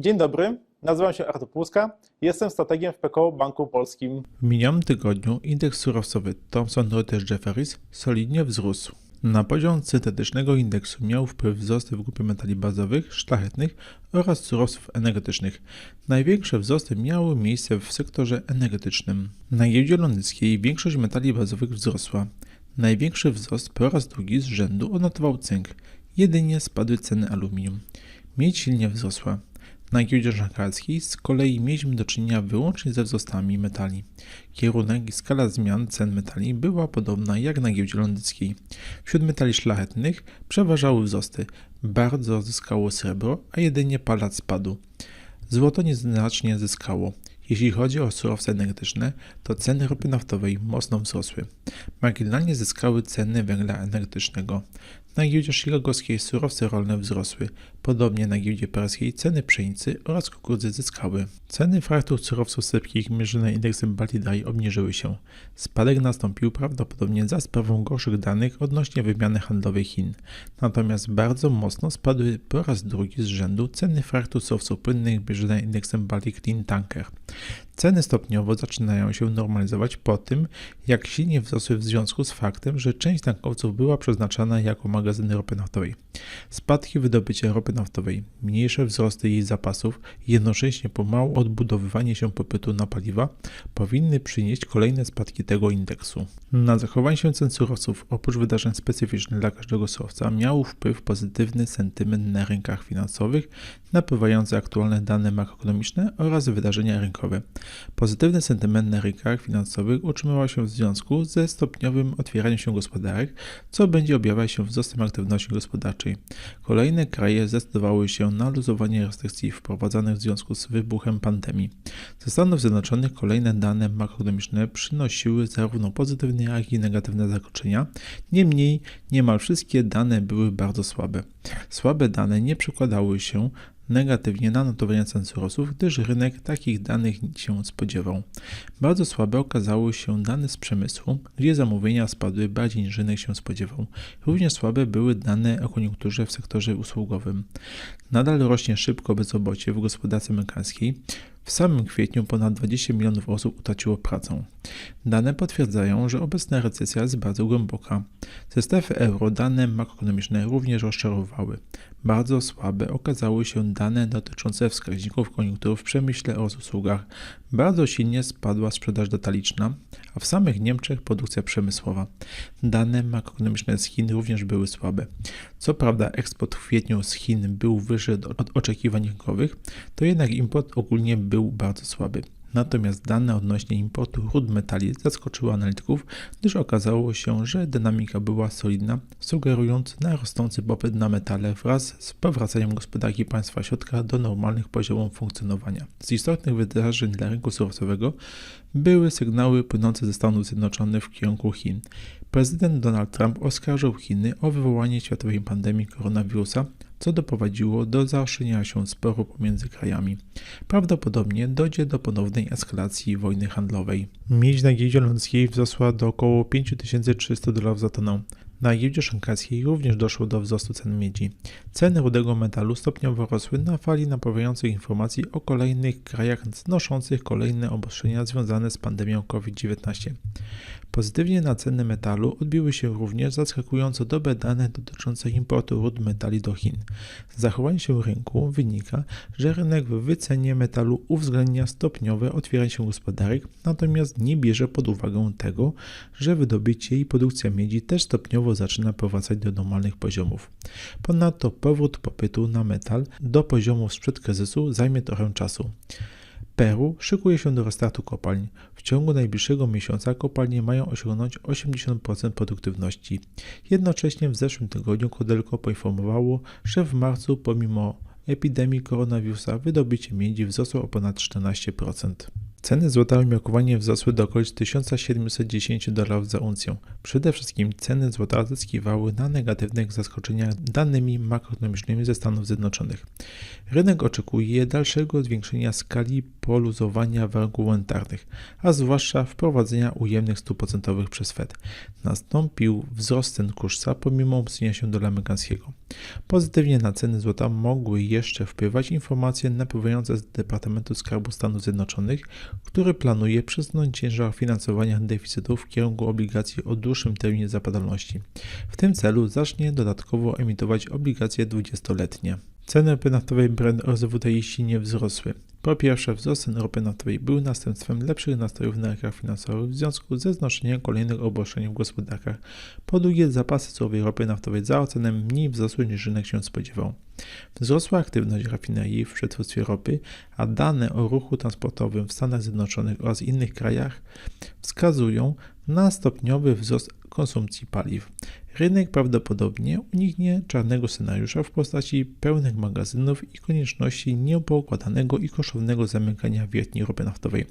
Dzień dobry, nazywam się Artur Płuska, jestem strategiem w PKO Banku Polskim. W minionym tygodniu indeks surowcowy Thomson Reuters Jefferies solidnie wzrósł. Na poziom syntetycznego indeksu miał wpływ wzrosty w grupie metali bazowych, szlachetnych oraz surowców energetycznych. Największe wzrosty miały miejsce w sektorze energetycznym. Na giełdzie londyńskiej większość metali bazowych wzrosła. Największy wzrost po raz drugi z rzędu odnotował cynk. Jedynie spadły ceny aluminium. Miedź silnie wzrosła. Na giełdzie szanghajskiej z kolei mieliśmy do czynienia wyłącznie ze wzrostami metali. Kierunek i skala zmian cen metali była podobna jak na giełdzie londyńskiej. Wśród metali szlachetnych przeważały wzrosty. Bardzo zyskało srebro, a jedynie palat spadł. Złoto nieznacznie zyskało. Jeśli chodzi o surowce energetyczne, to ceny ropy naftowej mocno wzrosły. Marginalnie zyskały ceny węgla energetycznego. Na giełdzie chicagowskiej surowce rolne wzrosły. Podobnie na giełdzie paryskiej ceny pszenicy oraz kukurydzy zyskały. Ceny fraktur surowców sypkich mierzone indeksem Baltidai obniżyły się. Spadek nastąpił prawdopodobnie za sprawą gorszych danych odnośnie wymiany handlowej Chin. Natomiast bardzo mocno spadły po raz drugi z rzędu ceny fraktur surowców płynnych mierzone indeksem Baltic Clean Tanker. Ceny stopniowo zaczynają się normalizować po tym, jak silnie wzrosły w związku z faktem, że część tankowców była przeznaczana jako magazyny ropy naftowej. Spadki wydobycia ropy naftowej, mniejsze wzrosty jej zapasów i jednocześnie pomału odbudowywanie się popytu na paliwa powinny przynieść kolejne spadki tego indeksu. Na zachowanie się cen surowców, oprócz wydarzeń specyficznych dla każdego surowca, miał wpływ pozytywny sentyment na rynkach finansowych, napływające aktualne dane makroekonomiczne oraz wydarzenia rynkowe. Pozytywny sentyment na rynkach finansowych utrzymywał się w związku ze stopniowym otwieraniem się gospodarek, co będzie objawiać się wzrostem aktywności gospodarczej. Kolejne kraje zdecydowały się na luzowanie restrykcji wprowadzanych w związku z wybuchem pandemii. Ze Stanów Zjednoczonych kolejne dane makroekonomiczne przynosiły zarówno pozytywne, jak i negatywne zakończenia. Niemniej niemal wszystkie dane były bardzo słabe. Słabe dane nie przekładały się negatywnie na notowania cen surowców, gdyż rynek takich danych się spodziewał. Bardzo słabe okazały się dane z przemysłu, gdzie zamówienia spadły bardziej niż rynek się spodziewał. Również słabe były dane o koniunkturze w sektorze usługowym. Nadal rośnie szybko bezrobocie w gospodarce amerykańskiej. W samym kwietniu ponad 20 milionów osób utraciło pracę. Dane potwierdzają, że obecna recesja jest bardzo głęboka. Ze strefy euro dane makroekonomiczne również rozczarowały. Bardzo słabe okazały się dane dotyczące wskaźników koniunktury w przemyśle oraz usługach. Bardzo silnie spadła sprzedaż detaliczna, a w samych Niemczech produkcja przemysłowa. Dane makroekonomiczne z Chin również były słabe. Co prawda eksport w kwietniu z Chin był wyższy od oczekiwań rynkowych, to jednak import ogólnie był bardzo słaby. Natomiast dane odnośnie importu rud metali zaskoczyły analityków, gdyż okazało się, że dynamika była solidna, sugerując na rosnący popyt na metale wraz z powracaniem gospodarki państwa środka do normalnych poziomów funkcjonowania. Z istotnych wydarzeń dla rynku surowcowego były sygnały płynące ze Stanów Zjednoczonych w kierunku Chin. Prezydent Donald Trump oskarżył Chiny o wywołanie światowej pandemii koronawirusa, co doprowadziło do zaostrzenia się sporu pomiędzy krajami. Prawdopodobnie dojdzie do ponownej eskalacji wojny handlowej. Miedź na giełdzie londyńskiej wzrosła do około 5300 dolarów za tonę. Na giełdzie szanghajskiej również doszło do wzrostu cen miedzi. Ceny rudego metalu stopniowo rosły na fali napływających informacji o kolejnych krajach znoszących kolejne obostrzenia związane z pandemią COVID-19. Pozytywnie na ceny metalu odbiły się również zaskakująco dobre dane dotyczące importu rud metali do Chin. Z zachowania się rynku wynika, że rynek w wycenie metalu uwzględnia stopniowe otwieranie się gospodarek, natomiast nie bierze pod uwagę tego, że wydobycie i produkcja miedzi też stopniowo zaczyna powracać do normalnych poziomów. Ponadto powrót popytu na metal do poziomów sprzed kryzysu zajmie trochę czasu. Peru szykuje się do restartu kopalń. W ciągu najbliższego miesiąca kopalnie mają osiągnąć 80% produktywności. Jednocześnie w zeszłym tygodniu Kodelko poinformowało, że w marcu pomimo epidemii koronawirusa wydobycie miedzi wzrosło o ponad 14%. Ceny złota umiarkowanie wzrosły do okolic 1710 dolarów za uncję. Przede wszystkim ceny złota zyskiwały na negatywnych zaskoczeniach danymi makroekonomicznymi ze Stanów Zjednoczonych. Rynek oczekuje dalszego zwiększenia skali poluzowania warunków a zwłaszcza wprowadzenia ujemnych stóp procentowych przez Fed. Nastąpił wzrost cen kursa pomimo umocnienia się dolara amerykańskiego. Pozytywnie na ceny złota mogły jeszcze wpływać informacje napływające z Departamentu Skarbu Stanów Zjednoczonych, który planuje przesunąć ciężar finansowania deficytów w kierunku obligacji o dłuższym terminie zapadalności. W tym celu zacznie dodatkowo emitować obligacje 20-letnie. Ceny ropy naftowej Brent oraz WTI silnie wzrosły. Po pierwsze, wzrost cen ropy naftowej był następstwem lepszych nastrojów na rynkach finansowych w związku ze znoszeniem kolejnych obostrzeń w gospodarkach. Po drugie, zapasy surowej ropy naftowej za ocenę mniej wzrosły niż rynek się spodziewał. Wzrosła aktywność rafinerii w przetwórstwie ropy, a dane o ruchu transportowym w Stanach Zjednoczonych oraz innych krajach wskazują na stopniowy wzrost konsumpcji paliw. Rynek prawdopodobnie uniknie czarnego scenariusza w postaci pełnych magazynów i konieczności nieopokładanego i kosztownego zamykania wiertni ropy naftowej.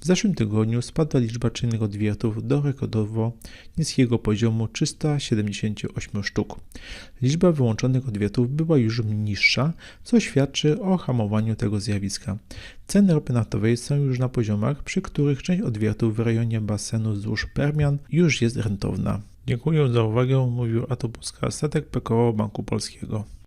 W zeszłym tygodniu spadła liczba czynnych odwiertów do rekordowo niskiego poziomu 378 sztuk. Liczba wyłączonych odwiertów była już niższa, co świadczy o hamowaniu tego zjawiska. Ceny ropy naftowej są już na poziomach, przy których część odwiertów w rejonie basenu wzdłuż Permian już jest rentowna. Dziękuję za uwagę, mówił Atopuska, statek PKO Banku Polskiego.